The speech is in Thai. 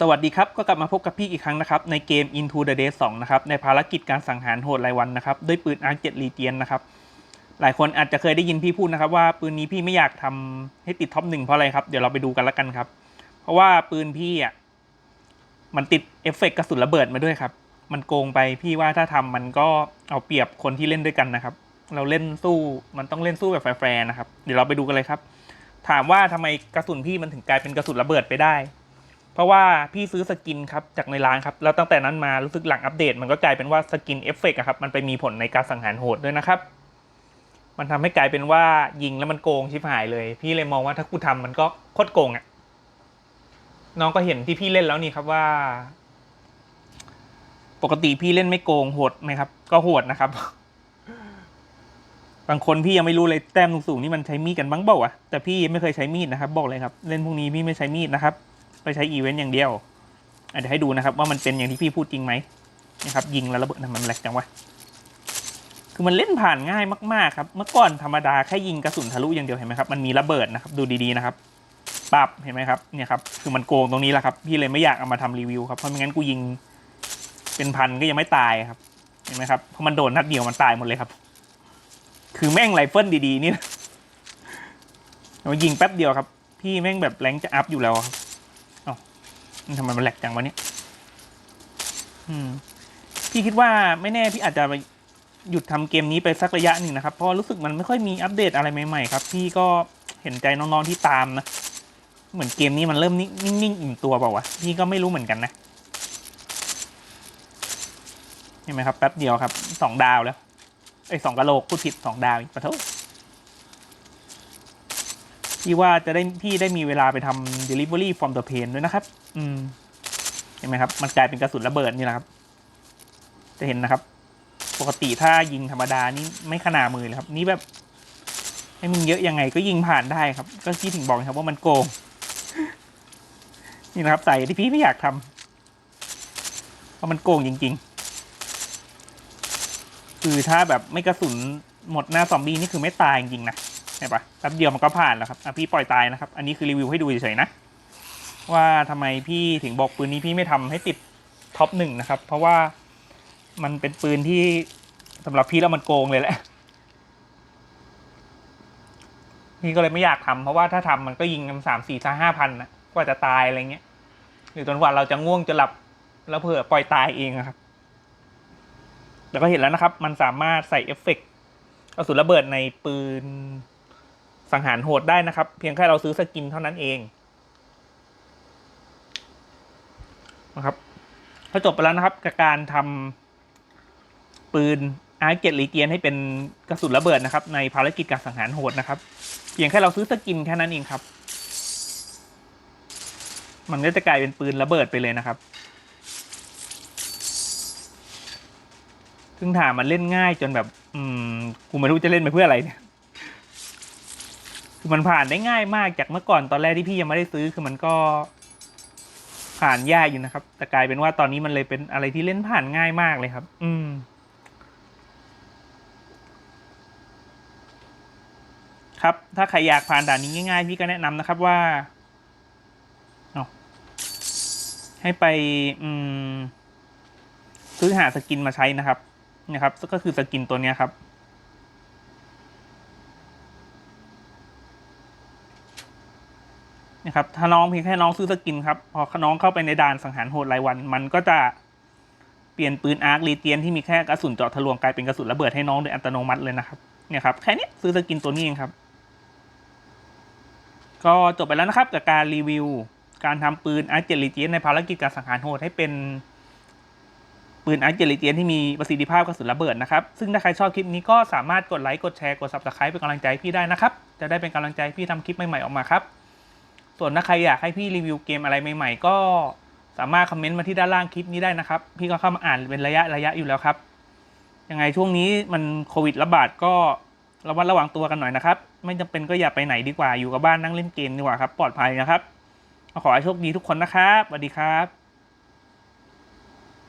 สวัสดีครับ ก็กลับมาพบกับพี่อีกครั้งนะครับ ในเกม Into the Day 2 นะครับ ในภารกิจการสังหารโหดรายวันนะครับ ด้วยปืน Arc 7 r e g i e n นะครับ หลายคนอาจจะเคยได้ยินพี่พูดนะครับ ว่าปืนนี้พี่ไม่อยากทำให้ติดท็อปหนึ่งเพราะอะไรครับ เดี๋ยวเราไปดูกันละกันครับ เพราะว่าปืนพี่อะมันติดเอฟเฟกต์กระสุนระเบิดมาด้วยครับ มันโกงไปพี่ว่าถ้าทำมันก็เอาเปรียบคนที่เล่นด้วยกันนะครับ เราเล่นสู้มันต้องเล่นสู้แบบแฟร์ๆนะครับ เดี๋ยวเราไปดูกันเลยครับ ถามว่าทำไมกระสุนพี่มันถึงกลายเป็นกระสุนระเบิดไปได้ เพราะว่าพี่ซื้อสกินครับจากในร้านครับแล้วตั้งแต่นั้นมารู้สึกหลังอัปเดต มันก็กลายเป็นว่าสกินเอฟเฟกต์ครับมันไปมีผลในการสังหารโหดด้วยนะครับ มันทำให้กลายเป็นว่ายิงแล้วมันโกงชิบหายเลย พี่เลยมองว่าถ้ากูทำมันก็โคตรโกงอะน้องก็เห็นที่พี่เล่นแล้วนี่ครับว่า ปกติพี่เล่นไม่โกงโหดไหมครับ ก็โหดนะครับ บางคนพี่ยังไม่รู้เลยแต้มสูงๆนี่มันใช้มีดกันบ้างเปล่าวะแต่พี่ไม่เคยใช้มีดนะครับ บอกเลยครับ เล่นพวกนี้พี่ไม่ใช้มีดนะครับ ไปใช้อีเวนต์อย่างเดียวอะเดี๋ยวให้ดูนะครับว่ามันเป็นอย่างที่พี่พูดจริงไหมนะครับยิงแล้วระเบิดนะมันแหลกจังวะคือมันเล่นผ่านง่ายมากๆครับเมื่อก่อนธรรมดาแค่ยิงกระสุนทะลุอย่างเดียวเห็นไหมครับมันมีระเบิดนะครับดูดีๆนะครับปับเห็นไหมครับเนี่ยครับคือมันโกงตรงนี้แหละครับพี่เลยไม่อยากเอามาทำรีวิวครับเพราะไม่งั้นกูยิงเป็นพันก็ยังไม่ตายครับเห็นไหมครับเพราะมันโดนนัดเดียวมันตายหมดเลยครับ คือแม่งไรเฟิลดีๆนี่นะเรายิงแป๊บเดียวครับ พี่แม่งแบบแรงจะอัพอยู่แล้วครับ ทำไมมันแหลกจังวะเนี่ยอืม พี่คิดว่าไม่แน่พี่อาจจะไปหยุดทำเกมนี้ไปสักระยะหนึ่งนะครับ เพราะรู้สึกมันไม่ค่อยมีอัปเดตอะไรใหม่ๆครับ พี่ก็เห็นใจน้องๆที่ตามนะ เหมือนเกมนี้มันเริ่มนิ่งๆอิ่มตัวเปล่าวะ พี่ก็ไม่รู้เหมือนกันนะ เห็นไหมครับแป๊บเดียวครับสองดาวแล้วไอ้สองกะโหลกพูดผิดสองดาวอีกปะเท่า พี่ว่าจะได้พี่ได้มีเวลาไปทำ delivery from the pain ด้วยนะครับ อืม เห็นไหมครับ มันกลายเป็นกระสุนระเบิดนี่แหละครับ จะเห็นนะครับ ปกติถ้ายิงธรรมดานี่ไม่ขนามือเลยครับ นี่แบบ ให้มึงเยอะยังไงก็ยิงผ่านได้ครับ ก็ที่ถึงบอกครับว่ามันโกง นี่นะครับ ใส่ที่พี่ไม่อยากทำเพราะมันโกงจริง ๆ คือถ้าแบบไม่กระสุนหมดหน้าซอมบี้นี่คือไม่ตายจริงๆนะ เห็นปะแป๊บเดียวมันก็ผ่านแล้วครับอะพี่ปล่อยตายนะครับ อันนี้คือรีวิวให้ดูเฉยๆนะ ว่าทำไมพี่ถึงบอกปืนนี้พี่ไม่ทำให้ติดท็อปหนึ่งนะครับ เพราะว่ามันเป็นปืนที่สำหรับพี่แล้วมันโกงเลยแหละพี่ก็เลยไม่อยากทำเพราะว่าถ้าทำมันก็ยิงกันสามสี่ห้าพันนะกว่าจะตายอะไรเงี้ย หรือจนกว่าเราจะง่วงจะหลับแล้วเผื่อปล่อยตายเองอะครับ แล้วก็เห็นแล้วนะครับ มันสามารถใส่เอฟเฟกต์กระสุนระเบิดในปืน สังหารโหดได้นะครับ เพียงแค่เราซื้อสกินเท่านั้นเองนะครับก็จบไปแล้วนะครับกับการทำปืนอาร์เกตลีเกียนให้เป็นกระสุนระเบิดนะครับ ในภารกิจการสังหารโหดนะครับ เพียงแค่เราซื้อสกินแค่นั้นเองครับ มันก็จะกลายเป็นปืนระเบิดไปเลยนะครับ ซึ่งถามมันเล่นง่ายจนแบบ อืมกูไม่รู้จะเล่นไปเพื่ออะไรเนี่ย คือมันผ่านได้ง่ายมากจากเมื่อก่อนตอนแรกที่พี่ยังไม่ได้ซื้อคือมันก็ ผ่านยากอยู่นะครับ แต่กลายเป็นว่าตอนนี้มันเลยเป็นอะไรที่เล่นผ่านง่ายมากเลยครับ อืมครับ ถ้าใครอยากผ่านด่านนี้ง่ายๆ พี่ก็แนะนำนะครับว่าเาให้ไปอืมซื้อหาสกินมาใช้นะครับนะครับ ก็คือสกินตัวเนี้ยครับ นะครับถ้าน้องเพียงแค่น้องซื้อสกินครับพอน้องเข้าไปในด่านสังหารโหดรายวัน มันก็จะเปลี่ยนปืนอาร์ครีเตียนที่มีแค่กระสุนเจาะทะลวงกลายเป็นกระสุนระเบิดให้น้องโดยอัตโนมัติเลยนะครับเนี่ยครับแค่นี้ซื้อสกินตัวนี้เองครับ ก็จบไปแล้วนะครับกับการรีวิว การทำปืนอาร์คเจลิเตียนในภารกิจการสังหารโหดให้เป็นปืนอาร์คเจลิเตียนที่มีประสิทธิภาพกระสุนระเบิดนะครับ ซึ่งถ้าใครชอบคลิปนี้ก็สามารถกดไลค์กดแชร์กด subscribe เป็นกำลังใจพี่ได้นะครับ จะได้เป็นกำลังใจพี่ทำคลิปใหม่ๆออกมาครับ ส่วนถ้าใครอยากให้พี่รีวิวเกมอะไรใหม่ๆ ก็สามารถคอมเมนต์มาที่ด้านล่างคลิปนี้ได้นะครับ พี่ก็เข้ามาอ่านเป็นระยะระยะอยู่แล้วครับยังไงช่วงนี้มันโควิดระบาดก็ระวัดระวังตัวกันหน่อยนะครับ ไม่จำเป็นก็อย่าไปไหนดีกว่าอยู่กับบ้านนั่งเล่นเกมดีกว่าครับ ปลอดภัยนะครับขอให้โชคดีทุกคนนะครับสวัสดีครับ